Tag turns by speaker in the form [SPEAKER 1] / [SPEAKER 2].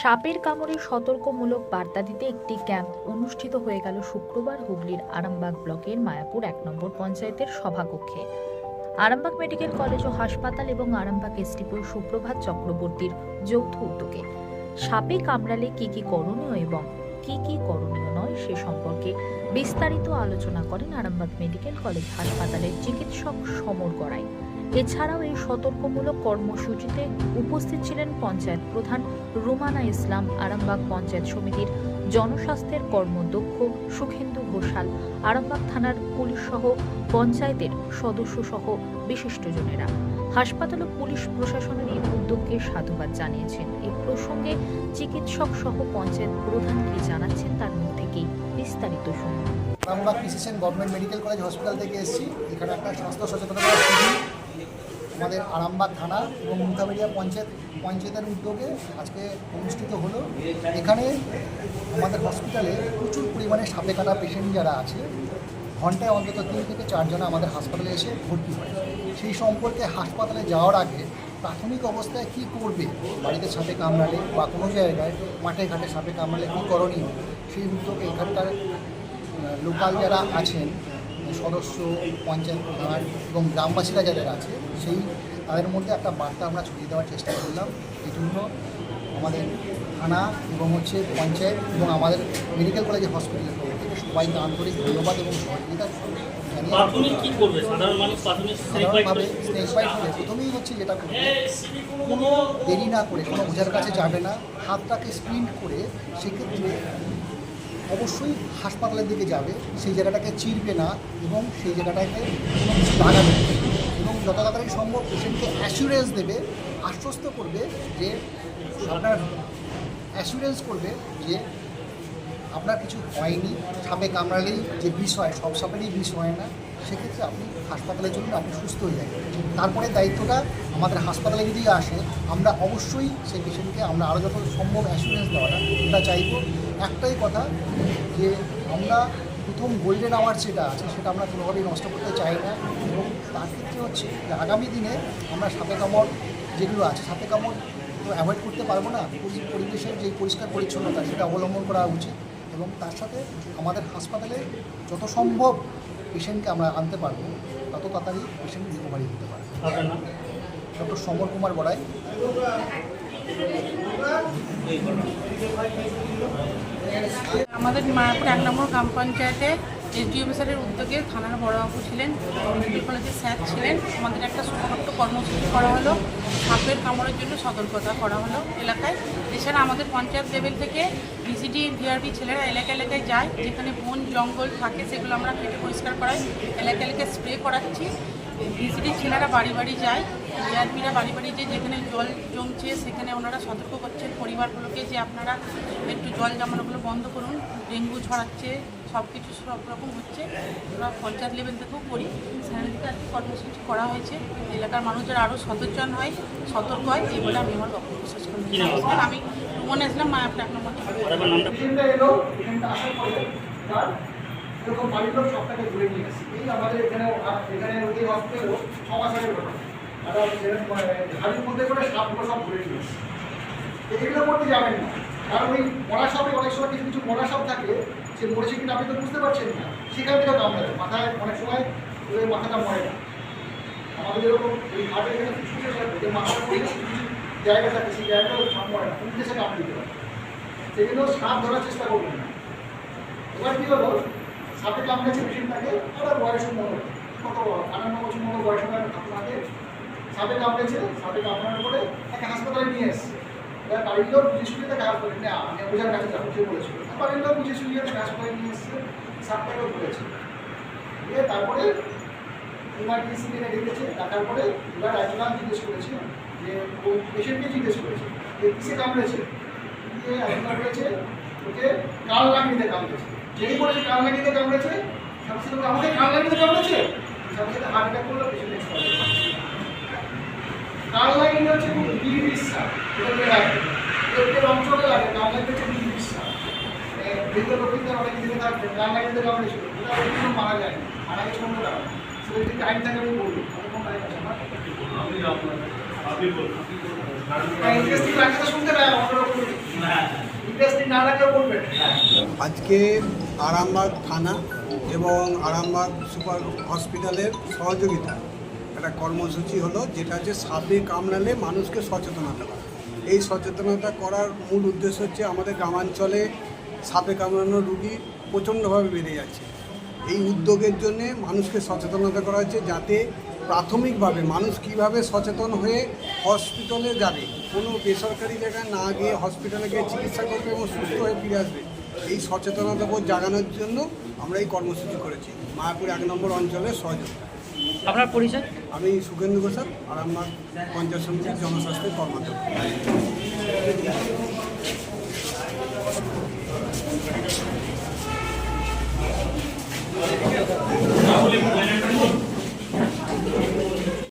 [SPEAKER 1] সাপের কামড়ে সতর্কমূলক বার্তা দিতে একটি ক্যাম্প অনুষ্ঠিত হয়ে গেল শুক্রবার হুগলির আরামবাগ ব্লকের মায়াপুর এক নম্বর পঞ্চায়েতের সভাকক্ষে। আরামবাগ মেডিকেল কলেজ ও হাসপাতাল এবং আরামবাগ এসডিপিও সুপ্রভাত চক্রবর্তীর যৌথ উদ্যোগে। সাপে কামড়ালে কি কি করণীয় এবং কি কি করণীয় নয় সে সম্পর্কে বিস্তারিত আলোচনা করেন আরামবাগ মেডিকেল কলেজ হাসপাতালের চিকিৎসক সমর গড়াই। এছাড়াও এই সতর্কমূলক কর্মসূচিতে উপস্থিত ছিলেন পঞ্চায়েত প্রধান রুমানা ইসলাম, আরামবাগ পঞ্চায়েত সমিতির জনস্বাস্থ্যের কর্মদক্ষ সুখেন্দু ঘোষাল, আরামবাগ থানার পুলিশ সহ পঞ্চায়েতের সদস্য সহ বিশিষ্টজনেরা। হাসপাতাল ও পুলিশ প্রশাসনের এই উদ্যোগকে সাধুবাদ জানিয়েছেন। এই প্রসঙ্গে চিকিৎসক সহ পঞ্চায়েত প্রধান কি জানাচ্ছেন তার থেকেই বিস্তারিত শুনুন।
[SPEAKER 2] Arambagh PC Sen government medical college hospital থেকে এসেছি। এখানে একটা স্বাস্থ্য সচেতনতা শিবির, আমাদের আরামবাগ থানা এবং মুথাবেড়িয়া পঞ্চায়েত, পঞ্চায়েতের উদ্যোগে আজকে অনুষ্ঠিত হলো। এখানে আমাদের হসপিটালে প্রচুর পরিমাণে সাপে কাটা পেশেন্ট যারা আছে ঘন্টায় অন্তত তিন থেকে চারজন আমাদের হাসপাতালে এসে ভর্তি হয়। সেই সম্পর্কে হাসপাতালে যাওয়ার আগে প্রাথমিক অবস্থায় কি করবে, বাড়িতে সাপে কামড়ালে বা কোনো জায়গায় মাঠে ঘাটে সাপে কামড়ালে কী করণীয়, সেই উদ্যোগে এখানকার লোকাল যারা আছেন, সদস্য, পঞ্চায়েত প্রধান এবং গ্রামবাসীরা যাদের আছে, সেই তাদের মধ্যে একটা বার্তা আমরা ছড়িয়ে দেওয়ার চেষ্টা করলাম। এই জন্য আমাদের থানা এবং হচ্ছে পঞ্চায়েত এবং আমাদের মেডিকেল কলেজের হসপিটালের সবাইকে আন্তরিক ধন্যবাদ এবং সহযোগিতা প্রথমেই হচ্ছে যেটা করবে কোনো দেরি না করে কোনো ওঝার কাছে যাবে না। হাতটাকে স্প্রিন্ট করে সেক্ষেত্রে অবশ্যই হাসপাতালের দিকে যাবে সেই জায়গাটাকে চিরবে না এবং সেই জায়গাটাকে লাগাবে এবং যত তাড়াতাড়ি সম্ভব পেশেন্টকে অ্যাসুরেন্স দেবে আশ্বস্ত করবে যে আপনার অ্যাসুরেন্স করবে যে কিছু হয়নি। সাপে কামড়ালেই যে বিষ হয়, সব সাপেরই বিষ হয় না। সেক্ষেত্রে আপনি হাসপাতালে চলুন আপনি সুস্থ হয়ে যাবেন। তারপরে দায়িত্বটা আমাদের হাসপাতালে যদি আসে, আমরা অবশ্যই সেই পেশেন্টকে আমরা আরও যত সম্ভব অ্যাসুরেন্স দেওয়াটা এটা চাইব। একটাই কথা যে আমরা প্রথম গোল্ডেন আওয়ার যেটা আছে, সেটা আমরা কোনোভাবেই নষ্ট করতে চাই না। এবং তার ক্ষেত্রে হচ্ছে যে আগামী দিনে আমরা সাপে কামড় যেগুলো আছে, সাপে কামড় তো অ্যাভয়েড করতে পারব না। পরিবেশের যে পরিষ্কার পরিচ্ছন্নতা সেটা অবলম্বন করা উচিত। এবং তার সাথে আমাদের হাসপাতালে যত সম্ভব পেশেন্টকে আমরা আনতে পারব তত তাড়াতাড়ি পেশেন্ট রিকভারি
[SPEAKER 3] দিতে পারব।
[SPEAKER 2] ডক্টর সমর কুমার বড়াই।
[SPEAKER 4] আমাদের মায়াপুর এক নম্বর গ্রাম পঞ্চায়েতে এসডি অফিসারের উদ্যোগে থানার বড়বাবু ছিলেন মেডিকেল কলেজের স্যার ছিলেন। আমাদের একটা ছোটোখাটো কর্মসূচি করা হলো। সাপের কামড়ের জন্য সতর্কতা করা হলো এলাকায়। এছাড়া আমাদের পঞ্চায়েত লেভেল থেকে ভিসিডি, ভিআরপি ছেলেরা এলাকা এলাকায় যায়। যেখানে বন, জঙ্গল থাকে, সেগুলো আমরা কেটে পরিষ্কার করাই। এলাকা এলাকায় স্প্রে করাচ্ছি। ভিসিডি ছেলেরা বাড়ি বাড়ি যায় ভিআরপিরা বাড়ি বাড়ি যে যেখানে জল জমছে সেখানে ওনারা সতর্ক করছেন পরিবারগুলোকে যে আপনারা একটু জল জমানোগুলো বন্ধ করুন ডেঙ্গু ছড়াচ্ছে সব কিছু সব রকম হচ্ছে। আমরা পঞ্চায়েত লেভেল থেকেও করি। সেখান থেকে আজকে কর্মসূচি করা হয়েছে। এলাকার মানুষের আরও সচেতন হয় সতর্ক হয় এই বলে আমি আমার বক্তব্য শেষ? নমস্কার, আমি রুমন ইসলাম মায়াপুর এক নম্বর
[SPEAKER 2] এরকম লোক সবটাকে ঘুরে নিয়ে আসি এই আমাদের এখানে এখানে ওই হসপিটালও ছ মাস আগের ঘটনা। ঝাড়ির মধ্যে করে সাপগুলো সব ঘুরে নিয়ে আসি এগুলো করতে যাবেন না। কারণ ওই মরা সাপে অনেক সময় কিছু কিছু মরা সাপ থাকে, সে মরেছে কিনা আপনি তো বুঝতে পারছেন না। সেখান থেকে কামড়াবে মাথায় অনেক সময় ওই মাথাটা মরে না। আমাদের যেরকম ওই হাটের এখানে ফুসফুসের সাথে মাথার মধ্যে জায়গা থাকে, সেই জায়গাটাও সাপ মরে না। উঠতে সেটা আপনি দিতে পারেন। সেই জন্য সাপ ধরার চেষ্টা করবেন না। এবার কী হলো? সাপে কামড়েছে থাকে ওরা বয়স মনে কত? আটান্ন বছর মতো বয়স হবে ঠাকুমাকে সাপে কামড়েছে সাপে কামড়ানোর পরে তাকে হাসপাতালে নিয়ে এসছে। এবার বাড়ির লোক বুঝে শুনে তাকে হাসপাতালে না আমি ওঝার কাছে যাব, সে বলেছিল বাড়ির লোক বুঝে শুনিয়ে তাকে হাসপাতালে নিয়ে এসছে সাপটাকেও ধরেছে। দিয়ে তারপরে ইমার্জেন্সি থেকে ডেকেছে ডাকার পরে এবার একজন জিজ্ঞেস করেছে, যে ও পেশেন্টকে জিজ্ঞেস করেছে, যে কিসে কামড়েছে? দিয়ে একজন বলেছে, ওকে কাল লাগিয়ে কামড়েছে। যেই বলেছে লাগিয়ে কামড়েছে? সাথে সাথে লাগিয়ে কামড়েছে? সাথে সাথে হার্ট অ্যাটাক করল পেশেন্ট কাল লাগিয়ে হচ্ছে খুব বিড়ি বিশ্বাস এটাকে লাগে অঞ্চলে লাগে কাল লাগিয়ে হচ্ছে বিড়ি বিশ্বাস বৃদ্ধ লোকদের অনেক দিনে থাকবে কাল লাগিয়ে কামড়েছিল ওটা ওই মারা যায় মারা গেছে অন্য কারণে। সেটা যদি টাইম থাকে আমি বলব। কোন টাইম আছে? আমার ইন্টারেস্টিং লাগছে শুনতে না অন্যরকম না লাগলেও বলবেন।
[SPEAKER 5] আজকে আরামবাগ থানা এবং আরামবাগ সুপার হসপিটালের সহযোগিতা। একটা কর্মসূচি হলো যেটা হচ্ছে সাপে কামড়ালে মানুষকে সচেতনতা করা। এই সচেতনতা করার মূল উদ্দেশ্য হচ্ছে আমাদের গ্রামাঞ্চলে সাপে কামড়ানোর রুগী প্রচণ্ডভাবে বেড়ে যাচ্ছে। এই উদ্যোগের জন্য মানুষকে সচেতনতা করা হচ্ছে যাতে প্রাথমিকভাবে মানুষ কীভাবে সচেতন হয়ে হসপিটালে যাবে, কোনো বেসরকারি জায়গায় না গিয়ে হসপিটালে গিয়ে চিকিৎসা করবে এবং সুস্থ হয়ে ফিরে আসবে এই সচেতনতা বোধ জাগানোর জন্য আমরা এই কর্মসূচি করেছি। মায়াপুর এক নম্বর অঞ্চলে সহযোগিতা।
[SPEAKER 6] আপনার পরিচয়?
[SPEAKER 5] আমি সুখেন্দু ঘোষাল আর আমার পঞ্চায়েত সমিতির জনস্বাস্থ্যের কর্মকর্তা।